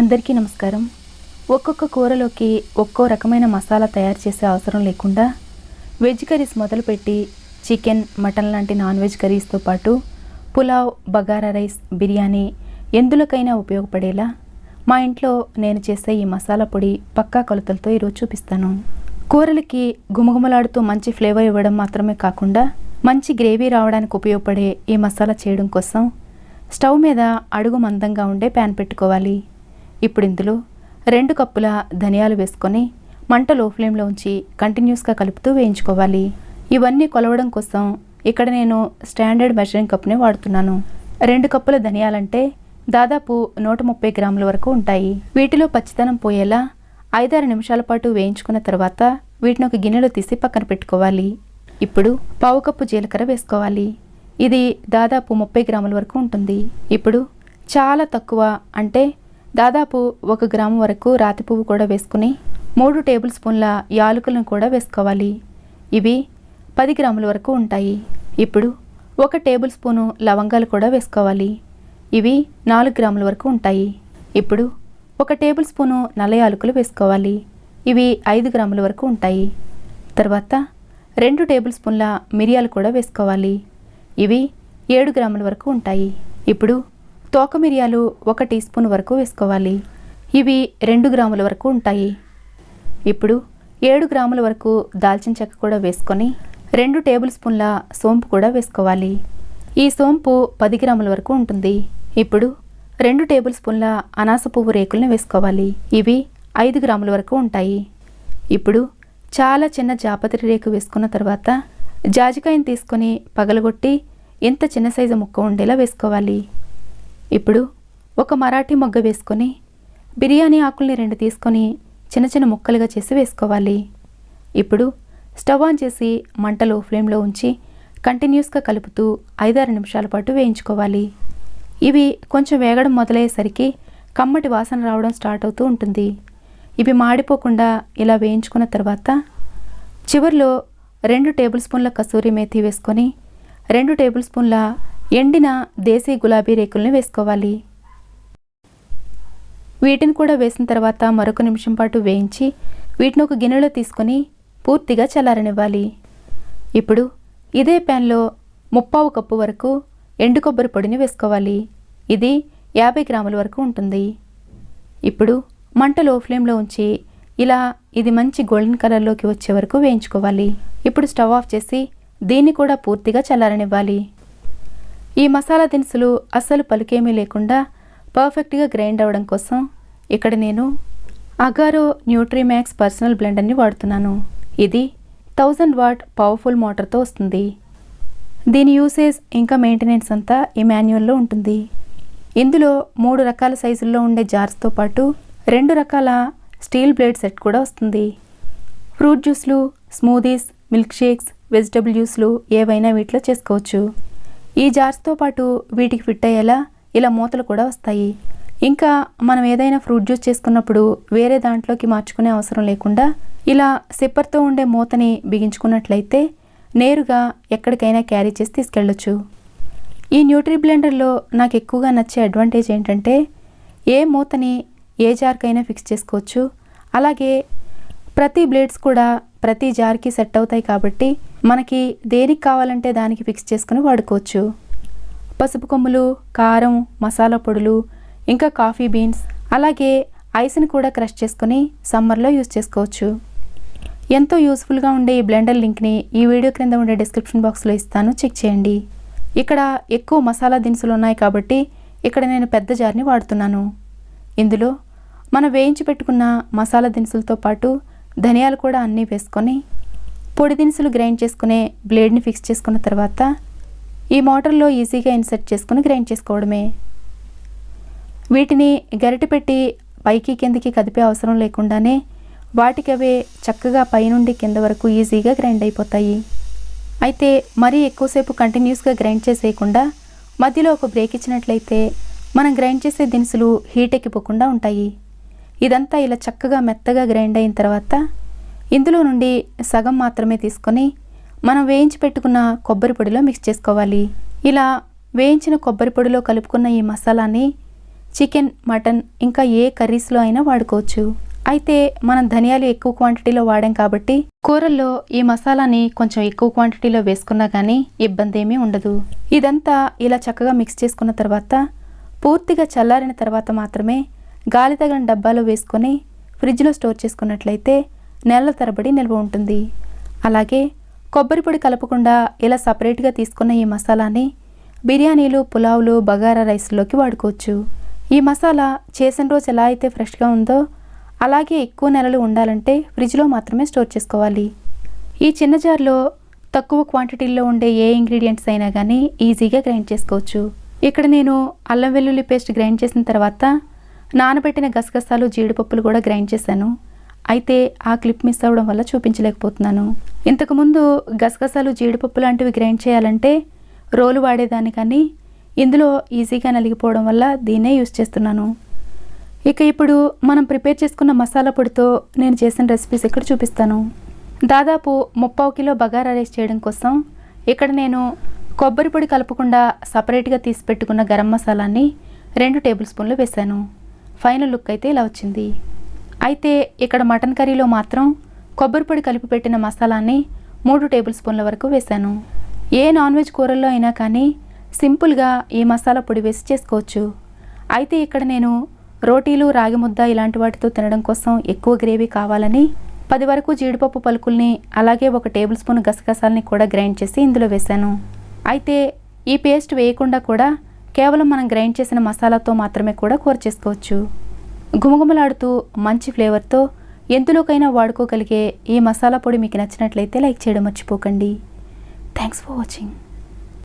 అందరికీ నమస్కారం. ఒక్కొక్క కూరలోకి ఒక్కో రకమైన మసాలా తయారు చేసే అవసరం లేకుండా వెజ్ కర్రీస్ మొదలుపెట్టి చికెన్ మటన్ లాంటి నాన్ వెజ్ కర్రీస్తో పాటు పులావ్ బగారా రైస్ బిర్యానీ ఎందులోకైనా ఉపయోగపడేలా మా ఇంట్లో నేను చేసే ఈ మసాలా పొడి పక్కా కొలతలతో ఈరోజు చూపిస్తాను. కూరలకి గుమగుమలాడుతూ మంచి ఫ్లేవర్ ఇవ్వడం మాత్రమే కాకుండా మంచి గ్రేవీ రావడానికి ఉపయోగపడే ఈ మసాలా చేయడం కోసం స్టవ్ మీద అడుగు మందంగా ఉండే ప్యాన్ పెట్టుకోవాలి. ఇప్పుడు ఇందులో రెండు కప్పుల ధనియాలు వేసుకొని మంట లో ఫ్లేమ్లో ఉంచి కంటిన్యూస్గా కలుపుతూ వేయించుకోవాలి. ఇవన్నీ కొలవడం కోసం ఇక్కడ నేను స్టాండర్డ్ మెజరింగ్ కప్ని వాడుతున్నాను. రెండు కప్పుల ధనియాలంటే దాదాపు నూట ముప్పై గ్రాముల వరకు ఉంటాయి. వీటిలో పచ్చితనం పోయేలా ఐదారు నిమిషాల పాటు వేయించుకున్న తర్వాత వీటిని ఒక గిన్నెలో తీసి పక్కన పెట్టుకోవాలి. ఇప్పుడు పావు కప్పు జీలకర్ర వేసుకోవాలి. ఇది దాదాపు ముప్పై గ్రాముల వరకు ఉంటుంది. ఇప్పుడు చాలా తక్కువ అంటే దాదాపు ఒక గ్రాము వరకు రాతి పువ్వు కూడా వేసుకుని మూడు టేబుల్ స్పూన్ల యాలకులను కూడా వేసుకోవాలి. ఇవి పది గ్రాముల వరకు ఉంటాయి. ఇప్పుడు ఒక టేబుల్ స్పూను లవంగాలు కూడా వేసుకోవాలి. ఇవి నాలుగు గ్రాముల వరకు ఉంటాయి. ఇప్పుడు ఒక టేబుల్ స్పూను నల్ల యాలకులు వేసుకోవాలి. ఇవి ఐదు గ్రాముల వరకు ఉంటాయి. తర్వాత రెండు టేబుల్ స్పూన్ల మిరియాలు కూడా వేసుకోవాలి. ఇవి ఏడు గ్రాముల వరకు ఉంటాయి. ఇప్పుడు తోక మిరియాలు ఒక టీ స్పూన్ వరకు వేసుకోవాలి. ఇవి రెండు గ్రాముల వరకు ఉంటాయి. ఇప్పుడు ఏడు గ్రాముల వరకు దాల్చిన చెక్క కూడా వేసుకొని రెండు టేబుల్ స్పూన్ల సోంపు కూడా వేసుకోవాలి. ఈ సోంపు పది గ్రాముల వరకు ఉంటుంది. ఇప్పుడు రెండు టేబుల్ స్పూన్ల అనాస పువ్వు రేకుల్ని వేసుకోవాలి. ఇవి ఐదు గ్రాముల వరకు ఉంటాయి. ఇప్పుడు చాలా చిన్న జాపత్రి రేకు వేసుకున్న తర్వాత జాజికాయని తీసుకొని పగలగొట్టి ఎంత చిన్న సైజు ముక్క ఉండేలా వేసుకోవాలి. ఇప్పుడు ఒక మరాఠీ మొగ్గ వేసుకొని బిర్యానీ ఆకుల్ని రెండు తీసుకొని చిన్న చిన్న ముక్కలుగా చేసి వేసుకోవాలి. ఇప్పుడు స్టవ్ ఆన్ చేసి మంటలో ఫ్లేమ్లో ఉంచి కంటిన్యూస్గా కలుపుతూ ఐదారు నిమిషాల పాటు వేయించుకోవాలి. ఇవి కొంచెం వేగడం మొదలయ్యేసరికి కమ్మటి వాసన రావడం స్టార్ట్ అవుతూ ఉంటుంది. ఇవి మాడిపోకుండా ఇలా వేయించుకున్న తర్వాత చివర్లో రెండు టేబుల్ స్పూన్ల కసూరి మేథి వేసుకొని రెండు టేబుల్ స్పూన్ల ఎండిన దేశీ గులాబీ రేకుల్ని వేసుకోవాలి. వీటిని కూడా వేసిన తర్వాత మరొక నిమిషం పాటు వేయించి వీటిని ఒక గిన్నెలో తీసుకొని పూర్తిగా చల్లారనివ్వాలి. ఇప్పుడు ఇదే ప్యాన్లో ముప్పావు కప్పు వరకు ఎండు కొబ్బరి పొడిని వేసుకోవాలి. ఇది యాభై గ్రాముల వరకు ఉంటుంది. ఇప్పుడు మంట లో ఫ్లేమ్లో ఉంచి ఇలా ఇది మంచి గోల్డెన్ కలర్లోకి వచ్చే వరకు వేయించుకోవాలి. ఇప్పుడు స్టవ్ ఆఫ్ చేసి దీన్ని కూడా పూర్తిగా చల్లారనివ్వాలి. ఈ మసాలా దినుసులు అస్సలు పలుకేమీ లేకుండా పర్ఫెక్ట్గా గ్రైండ్ అవ్వడం కోసం ఇక్కడ నేను అగారో న్యూట్రీమ్యాక్స్ పర్సనల్ బ్లెండర్ని వాడుతున్నాను. ఇది థౌజండ్ వాట్ పవర్ఫుల్ మోటార్తో వస్తుంది. దీని యూసేజ్ ఇంకా మెయింటెనెన్స్ అంతా ఈ మాన్యువల్లో ఉంటుంది. ఇందులో మూడు రకాల సైజుల్లో ఉండే జార్స్తో పాటు రెండు రకాల స్టీల్ బ్లేడ్ సెట్ కూడా వస్తుంది. ఫ్రూట్ జ్యూస్లు స్మూదీస్ మిల్క్ షేక్స్ వెజిటబుల్ జ్యూస్లు ఏవైనా వీటిలో చేసుకోవచ్చు. ఈ జార్స్తో పాటు వీటికి ఫిట్ అయ్యేలా ఇలా మూతలు కూడా వస్తాయి. ఇంకా మనం ఏదైనా ఫ్రూట్ జ్యూస్ చేసుకున్నప్పుడు వేరే దాంట్లోకి మార్చుకునే అవసరం లేకుండా ఇలా సిప్పర్తో ఉండే మూతని బిగించుకున్నట్లయితే నేరుగా ఎక్కడికైనా క్యారీ చేసి తీసుకెళ్ళొచ్చు. ఈ న్యూట్రీ బ్లెండర్లో నాకు ఎక్కువగా నచ్చే అడ్వాంటేజ్ ఏంటంటే ఏ మూతని ఏ జార్కైనా ఫిక్స్ చేసుకోవచ్చు. అలాగే ప్రతి బ్లేడ్స్ కూడా ప్రతి జార్కి సెట్ అవుతాయి కాబట్టి మనకి దేనికి కావాలంటే దానికి ఫిక్స్ చేసుకుని వాడుకోవచ్చు. పసుపు కొమ్ములు కారం మసాలా పొడులు ఇంకా కాఫీ బీన్స్ అలాగే ఐస్ని కూడా క్రష్ చేసుకుని సమ్మర్లో యూస్ చేసుకోవచ్చు. ఎంతో యూస్ఫుల్గా ఉండే ఈ బ్లెండర్ లింక్ని ఈ వీడియో క్రింద ఉండే డిస్క్రిప్షన్ బాక్స్లో ఇస్తాను. చెక్ చేయండి. ఇక్కడ ఎక్కువ మసాలా దినుసులు ఉన్నాయి కాబట్టి ఇక్కడ నేను పెద్ద జార్ని వాడుతున్నాను. ఇందులో మనం వేయించి పెట్టుకున్న మసాలా దినుసులతో పాటు ధనియాలు కూడా అన్నీ వేసుకొని పొడి దినుసులు గ్రైండ్ చేసుకునే బ్లేడ్ని ఫిక్స్ చేసుకున్న తర్వాత ఈ మోటార్లో ఈజీగా ఇన్సర్ట్ చేసుకుని గ్రైండ్ చేసుకోవడమే. వీటిని గరిటె పెట్టి పైకి కిందకి కదిపే అవసరం లేకుండానే వాటికి అవే చక్కగా పైనుండి కింద వరకు ఈజీగా గ్రైండ్ అయిపోతాయి. అయితే మరీ ఎక్కువసేపు కంటిన్యూస్గా గ్రైండ్ చేసేయకుండా మధ్యలో ఒక బ్రేక్ ఇచ్చినట్లయితే మనం గ్రైండ్ చేసే దినుసులు హీట్ ఎక్కిపోకుండా ఉంటాయి. ఇదంతా ఇలా చక్కగా మెత్తగా గ్రైండ్ అయిన తర్వాత ఇందులో నుండి సగం మాత్రమే తీసుకొని మనం వేయించి పెట్టుకున్న కొబ్బరి పొడిలో మిక్స్ చేసుకోవాలి. ఇలా వేయించిన కొబ్బరి పొడిలో కలుపుకున్న ఈ మసాలాని చికెన్ మటన్ ఇంకా ఏ కర్రీస్లో అయినా వాడుకోవచ్చు. అయితే మనం ధనియాలు ఎక్కువ క్వాంటిటీలో వాడాం కాబట్టి కూరల్లో ఈ మసాలాని కొంచెం ఎక్కువ క్వాంటిటీలో వేసుకున్నా కానీ ఇబ్బంది ఏమీ ఉండదు. ఇదంతా ఇలా చక్కగా మిక్స్ చేసుకున్న తర్వాత పూర్తిగా చల్లారిన తర్వాత మాత్రమే గాలి తగిన డబ్బాలో వేసుకొని ఫ్రిడ్జ్లో స్టోర్ చేసుకున్నట్లయితే నెలల తరబడి నిల్వ ఉంటుంది. అలాగే కొబ్బరి పొడి కలపకుండా ఇలా సపరేట్గా తీసుకున్న ఈ మసాలాని బిర్యానీలు పులావులు బగారా రైస్లోకి వాడుకోవచ్చు. ఈ మసాలా చేసిన రోజు ఎలా అయితే ఫ్రెష్గా ఉందో అలాగే ఎక్కువ నెలలు ఉండాలంటే ఫ్రిడ్జ్లో మాత్రమే స్టోర్ చేసుకోవాలి. ఈ చిన్న జార్లో తక్కువ క్వాంటిటీలో ఉండే ఏ ఇంగ్రీడియంట్స్ అయినా కానీ ఈజీగా గ్రైండ్ చేసుకోవచ్చు. ఇక్కడ నేను అల్లం వెల్లుల్లి పేస్ట్ గ్రైండ్ చేసిన తర్వాత నానబెట్టిన గసగసాలు జీడిపప్పులు కూడా గ్రైండ్ చేశాను. అయితే ఆ క్లిప్ మిస్ అవ్వడం వల్ల చూపించలేకపోతున్నాను. ఇంతకుముందు గసగసాలు జీడిపప్పు లాంటివి గ్రైండ్ చేయాలంటే రోలు వాడేదాన్ని కానీ ఇందులో ఈజీగా నలిగిపోవడం వల్ల దీన్నే యూస్ చేస్తున్నాను. ఇక ఇప్పుడు మనం ప్రిపేర్ చేసుకున్న మసాలా పొడితో నేను చేసిన రెసిపీస్ ఇక్కడ చూపిస్తాను. దాదాపు ముప్పావు కిలో బగారా రైస్ చేయడం కోసం ఇక్కడ నేను కొబ్బరి పొడి కలపకుండా సపరేట్గా తీసి పెట్టుకున్న గరం మసాలాని రెండు టేబుల్ స్పూన్లు వేశాను. ఫైనల్ లుక్ అయితే ఇలా వచ్చింది. అయితే ఇక్కడ మటన్ కర్రీలో మాత్రం కొబ్బరి పొడి కలిపి పెట్టిన మసాలాని మూడు టేబుల్ స్పూన్ల వరకు వేశాను. ఏ నాన్ వెజ్ కూరల్లో అయినా కానీ సింపుల్గా ఈ మసాలా పొడి వేసి చేసుకోవచ్చు. అయితే ఇక్కడ నేను రోటీలు రాగి ముద్ద ఇలాంటి వాటితో తినడం కోసం ఎక్కువ గ్రేవీ కావాలని పది వరకు జీడిపప్పు పలుకుల్ని అలాగే ఒక టేబుల్ స్పూన్ గసగసాలని కూడా గ్రైండ్ చేసి ఇందులో వేశాను. అయితే ఈ పేస్ట్ వేయకుండా కూడా కేవలం మనం గ్రైండ్ చేసిన మసాలాతో మాత్రమే కూడా కూర చేసుకోవచ్చు. గుమగుమలాడుతూ మంచి ఫ్లేవర్తో ఎందులోకైనా వాడుకోగలిగే ఈ మసాలా పొడి మీకు నచ్చినట్లయితే లైక్ చేయడం మర్చిపోకండి. Thanks for watching.